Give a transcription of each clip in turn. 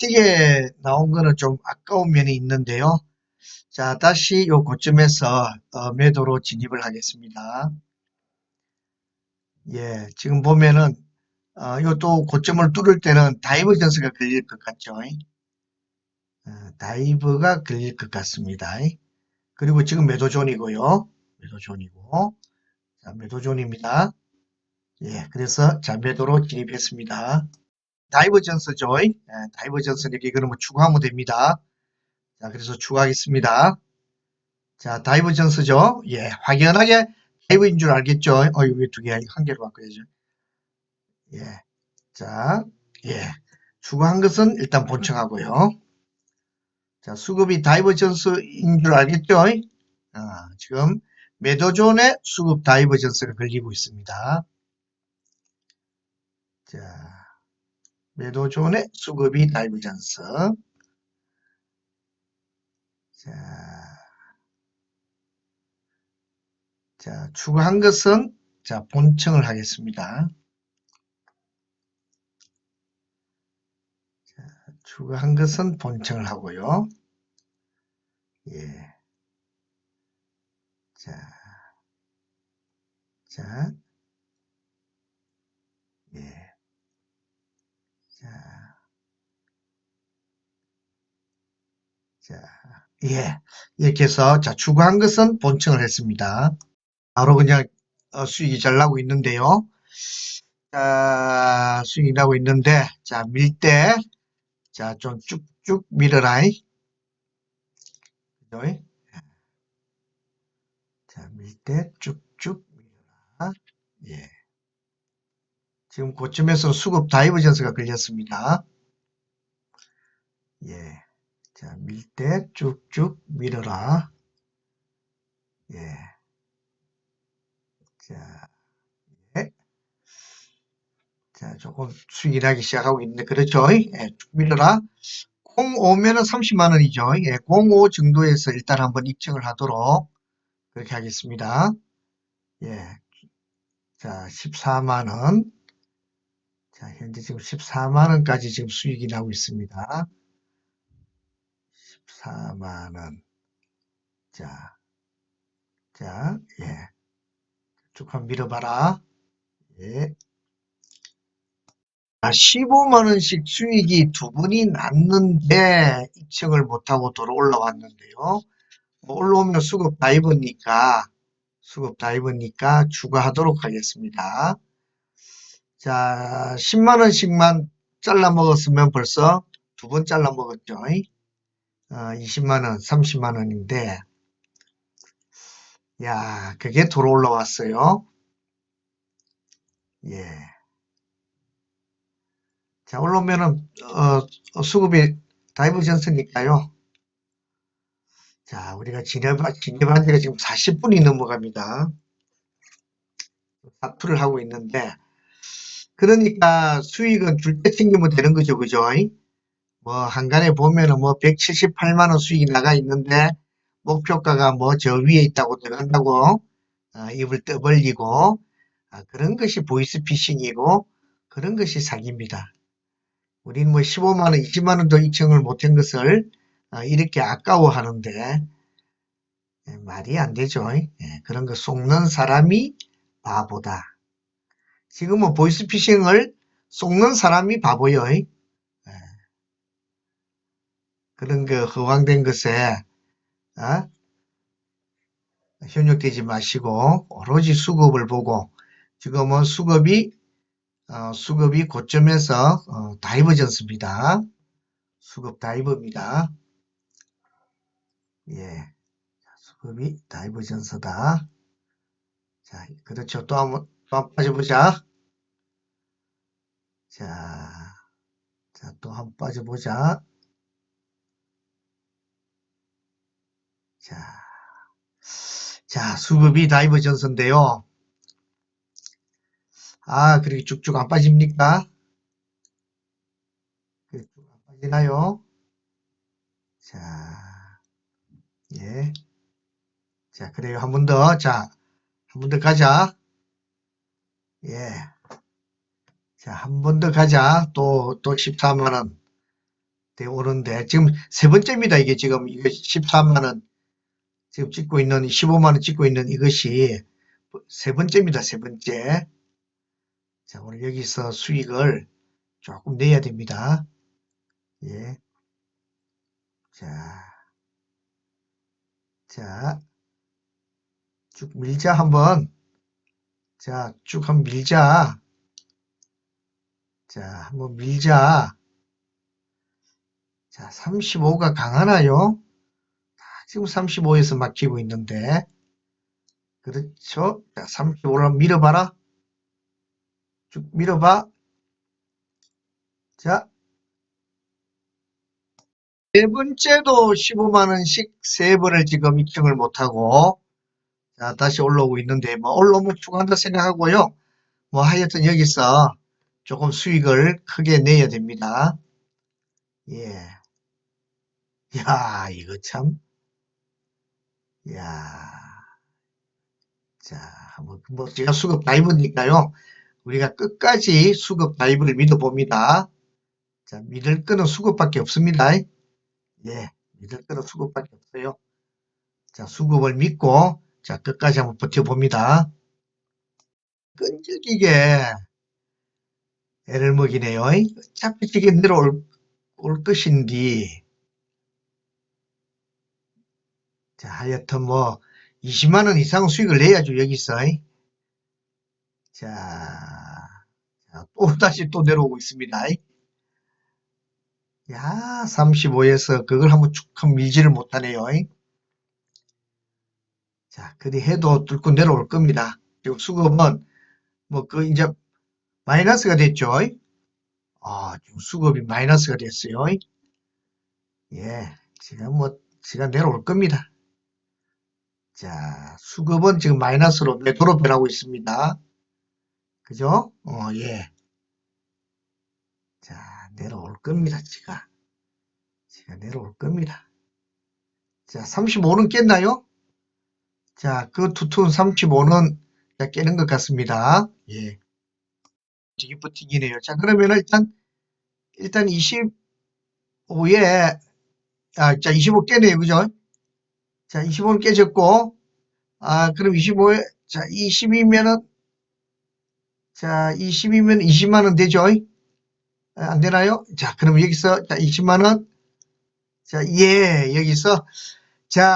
띄게 나온 거는 좀 아까운 면이 있는데요. 자, 다시 요 고점에서 어, 매도로 진입을 하겠습니다. 예, 지금 보면은 어, 요또 고점을 뚫을 때는 다이버전스가 걸릴 것 같죠. 어, 다이브가 걸릴 것 같습니다. 그리고 지금 매도존이고요. 매도존이고. 자, 매도존입니다. 예, 그래서 자, 매도로 진입했습니다. 다이버전스죠. 예, 다이버전스 이렇게 그러면 추가하면 됩니다. 자, 그래서 추가하겠습니다. 자, 다이버전스죠. 예, 확연하게 다이브인 줄 알겠죠. 어, 이거 두 개, 한 개로 바꿔야죠. 예, 자, 예, 추가한 것은 일단 본청하고요. 자, 수급이 다이버전스인 줄 알겠죠? 아, 지금 매도존에 수급 다이버전스가 걸리고 있습니다. 자, 매도존에 수급이 다이버전스. 자, 자, 추가한 것은 자, 본청을 하겠습니다. 자, 추가한 것은 본청을 하고요. 예. 자, 자, 자, 자, 예. 이렇게 해서, 자, 추가한 것은 본청을 했습니다. 바로 그냥 어, 수익이 잘 나고 있는데요. 자, 수익이 나고 있는데, 자, 밀 때, 자, 좀 쭉쭉 밀어라이. 그죠? 자, 밀 때 쭉쭉 밀어라. 예. 지금 고점에서 수급 다이버전스가 걸렸습니다. 예. 자, 밀때 쭉쭉 밀어라. 예. 자, 예. 자, 조금 수익이 나기 시작하고 있는데, 그렇죠? 예, 쭉 밀어라. 공 오면은 30만 원이죠. 예, 05 정도에서 일단 한번 입증을 하도록 그렇게 하겠습니다. 예. 자, 14만 원. 자, 현재 지금 14만 원까지 지금 수익이 나고 있습니다. 14만 원. 자, 자, 예. 쭉 한번 밀어봐라. 예. 아, 15만 원씩 수익이 두 번이 났는데 입증을 못하고 돌아 올라왔는데요. 뭐 올라오면 수급 다 입으니까 수급 다 입으니까 추가하도록 하겠습니다. 자, 10만 원씩만 잘라 먹었으면 벌써 두 번 잘라 먹었죠. 어, 20만 원, 30만 원인데 야, 그게 돌아 올라왔어요. 예. 자, 올라오면은, 어, 수급이 다이버전스니까요. 자, 우리가 진입한, 진입한 지가 지금 40분이 넘어갑니다. 사투를 하고 있는데, 그러니까 수익은 줄 때 챙기면 되는 거죠, 그죠? 뭐, 한간에 보면은 뭐 178만원 수익이 나가 있는데, 목표가가 뭐 저 위에 있다고 들어간다고, 어, 입을 떠벌리고, 아, 그런 것이 보이스피싱이고, 그런 것이 사기입니다. 우리는 뭐 15만원, 20만원도 입증을 못한 것을 어, 이렇게 아까워하는데 예, 말이 안 되죠. 예, 그런 거 속는 사람이 바보다. 지금은 보이스피싱을 속는 사람이 바보요. 예. 그런 그 허황된 것에 어? 현혹되지 마시고 오로지 수급을 보고 지금은 수급이 어, 수급이 고점에서 어, 다이버전스입니다. 수급 다이버입니다. 예, 수급이 다이버전스다. 자, 그렇죠. 또 한번 빠져 보자. 자, 자, 또 한번 빠져 보자. 자, 자, 수급이 다이버전스인데요. 아, 그렇게 쭉쭉 안 빠집니까? 쭉안 빠지나요? 자, 예. 자, 그래요. 한 번 더. 자, 한 번 더 가자. 예. 자, 한 번 더 가자. 또, 또 14만원. 돼 오는데 지금 세 번째입니다. 이게 지금 이거 14만 원 지금 찍고 있는 15만 원 찍고 있는 이것이 세 번째입니다. 세 번째. 자, 오늘 여기서 수익을 조금 내야 됩니다. 예. 자. 자. 쭉 밀자 한번. 자, 쭉 한번 밀자. 자, 한번 밀자. 자, 35가 강하나요? 아, 지금 35에서 막히고 있는데. 그렇죠? 자, 35를 한번 밀어봐라. 쭉 밀어봐. 자. 네 번째도 15만원씩 세 번을 지금 입증을 못하고, 자, 다시 올라오고 있는데, 뭐, 올라오면 추가한다 생각하고요. 뭐, 하여튼 여기서 조금 수익을 크게 내야 됩니다. 예. 야, 이거 참. 야. 자, 한번, 뭐, 제가 수급 다이브니까요. 우리가 끝까지 수급 다이브를 믿어봅니다. 자, 믿을 거는 수급밖에 없습니다. 예, 믿을 거는 수급밖에 없어요. 자, 수급을 믿고, 자, 끝까지 한번 버텨봅니다. 끈질기게 애를 먹이네요. 어차피 지게 내려올 올 것인디. 자, 하여튼 뭐, 20만원 이상 수익을 내야죠, 여기서. 자, 자, 또 다시 또 내려오고 있습니다. 야, 35에서 그걸 한번 쭉 한번 밀지를 못하네요. 자, 그리 해도 뚫고 내려올 겁니다. 지금 수급은 뭐 그 이제 마이너스가 됐죠. 아, 지금 수급이 마이너스가 됐어요. 예, 지금 뭐 지가 내려올 겁니다. 자, 수급은 지금 마이너스로 매도로 변하고 있습니다. 그죠? 어, 예. 자, 내려올 겁니다, 지가. 지가 내려올 겁니다. 자, 35는 깼나요? 자, 그 두툼 35는 깨는 것 같습니다. 예. 되게 버티기네요. 자, 그러면 일단, 일단 25에, 아, 자, 25 깨네요. 그죠? 자, 25는 깨졌고, 아, 그럼 25에, 자, 20이면은, 자, 20이면 20만원 되죠? 아, 안 되나요? 자, 그럼 여기서, 자, 20만원. 자, 예, 여기서, 자,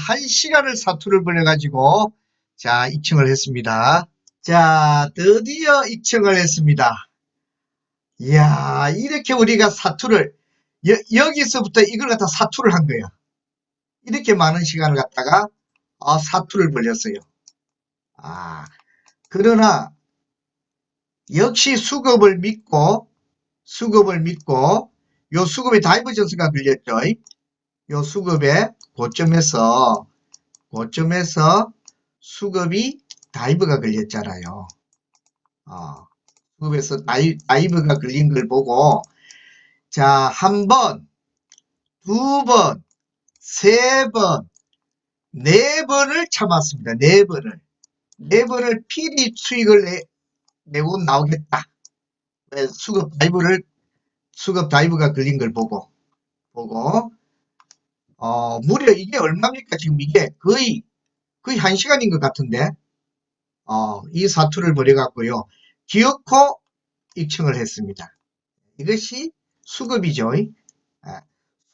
한 시간을 사투를 벌여가지고, 자, 입증을 했습니다. 자, 드디어 입증을 했습니다. 이야, 이렇게 우리가 사투를, 여, 기서부터 이걸 갖다 사투를 한 거예요. 이렇게 많은 시간을 갖다가, 아, 사투를 벌렸어요. 아, 그러나, 역시 수급을 믿고, 수급을 믿고, 요 수급에 다이버전스가 걸렸죠. 요 수급의 고점에서, 고점에서 수급이 다이브가 걸렸잖아요. 어, 수급에서 다이, 다이브가 걸린 걸 보고, 자, 한 번, 두 번, 세 번, 네 번을 참았습니다. 네 번을. 네 번을 필히 수익을 내, 내고 나오겠다. 수급 다이브를, 수급 다이브가 걸린 걸 보고, 보고, 어, 무려 이게 얼마입니까? 지금 이게 거의, 거의 한 시간인 것 같은데, 어, 이 사투를 벌여갖고요. 기어코 입증을 했습니다. 이것이 수급이죠. 아,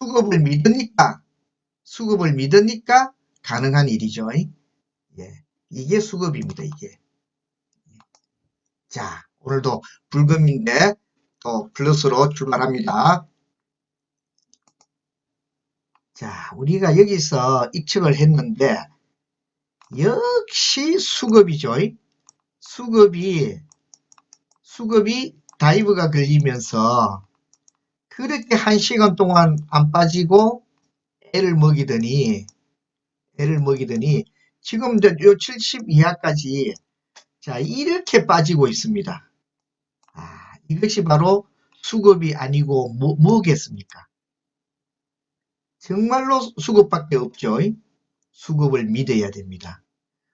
수급을 믿으니까, 수급을 믿으니까 가능한 일이죠. 예, 이게 수급입니다. 이게. 자, 오늘도 불금인데 또 플러스로 출발합니다. 자, 우리가 여기서 입증을 했는데 역시 수급이죠. 수급이 수급이 다이브가 걸리면서 그렇게 한 시간 동안 안 빠지고 애를 먹이더니 애를 먹이더니 지금 요 70 이하까지 자 이렇게 빠지고 있습니다. 아 이것이 바로 수급이 아니고 뭐, 뭐겠습니까? 정말로 수급밖에 없죠. 수급을 믿어야 됩니다.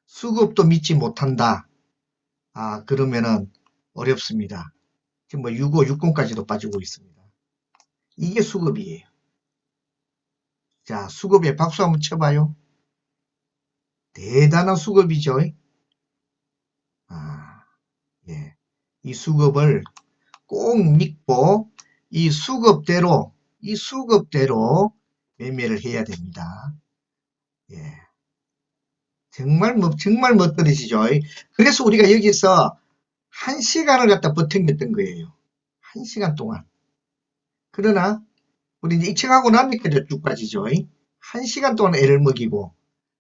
수급도 믿지 못한다. 아, 그러면은 어렵습니다. 지금 뭐 65, 60까지도 빠지고 있습니다. 이게 수급이에요. 자, 수급에 박수 한번 쳐봐요. 대단한 수급이죠. 아, 예. 이 수급을 꼭 믿고 이 수급대로 이 수급대로 매매를 해야 됩니다. 예. 정말 뭐 정말 멋들어지죠. 그래서 우리가 여기서 한 시간을 갖다 버텨냈던 거예요. 한 시간 동안. 그러나 우리 이제 익숙하고 나니까 쭉 빠지죠. 한 시간 동안 애를 먹이고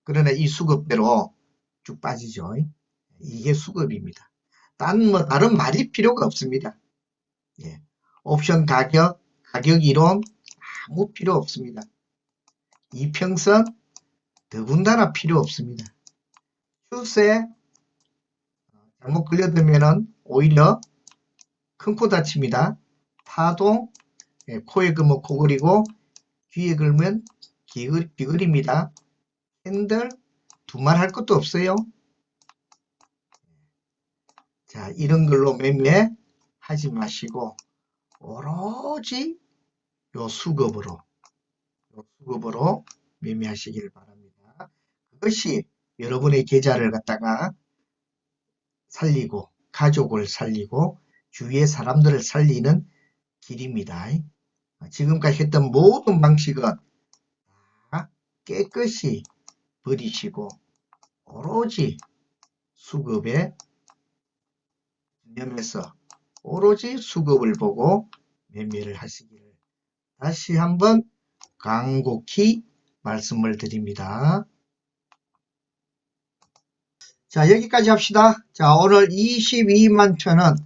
그러나 이 수급대로 쭉 빠지죠. 이게 수급입니다. 딴 뭐 다른 말이 필요가 없습니다. 예. 옵션 가격, 가격 이론 아무 필요 없습니다. 이평선 더군다나 필요 없습니다. 추세 잘못 걸려들면은 오히려 큰 코 다칩니다. 파동 예, 코에 그면 코 그리고 귀에 걸면 귀글, 귀걸입니다. 핸들 두말 할 것도 없어요. 자 이런 걸로 매매 하지 마시고 오로지 요 수급으로 요 수급으로 매매하시길 바랍니다. 그것이 여러분의 계좌를 갖다가 살리고 가족을 살리고 주위의 사람들을 살리는 길입니다. 지금까지 했던 모든 방식은 다 깨끗이 버리시고 오로지 수급에 기념해서 오로지 수급을 보고 매매를 하시기를 다시 한번 간곡히 말씀을 드립니다. 자 여기까지 합시다. 자 오늘 22만 천원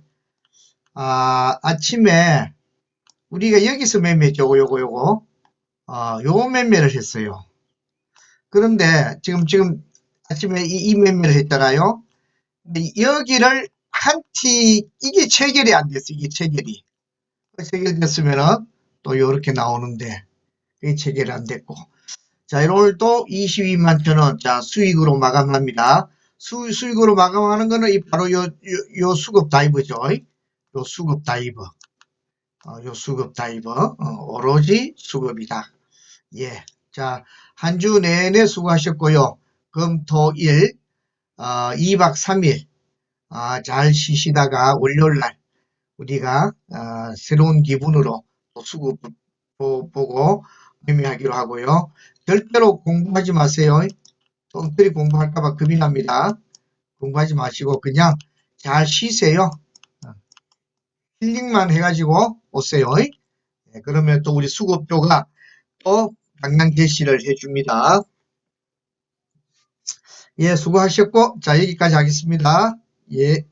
아, 아침에 우리가 여기서 매매했죠. 요거 요거 요거 아, 요 매매를 했어요. 그런데 지금 지금 아침에 이, 이 매매를 했잖아요. 여기를 한 티 이게 체결이 안 됐어. 이게 체결이 체결됐으면은 또 요렇게 나오는데 체결이 안 됐고 자 오늘 또 22만 천 원 자 수익으로 마감합니다. 수, 수익으로 마감하는 거는 이 바로 요, 요, 요 수급 다이버죠. 요 수급 다이버. 어, 요 수급 다이버. 어, 오로지 수급이다. 예. 자, 한 주 내내 수고하셨고요. 금, 토, 일, 어, 2박 3일, 아, 잘 쉬시다가 월요일 날 우리가, 어, 새로운 기분으로 또 수급 보, 보고 매매하기로 하고요. 절대로 공부하지 마세요. 똥들이 공부할까봐 겁이 납니다. 공부하지 마시고 그냥 잘 쉬세요. 힐링만 해가지고 오세요. 네, 그러면 또 우리 수급표가 또 방향 제시를 해줍니다. 예, 수고하셨고, 자, 여기까지 하겠습니다. 예.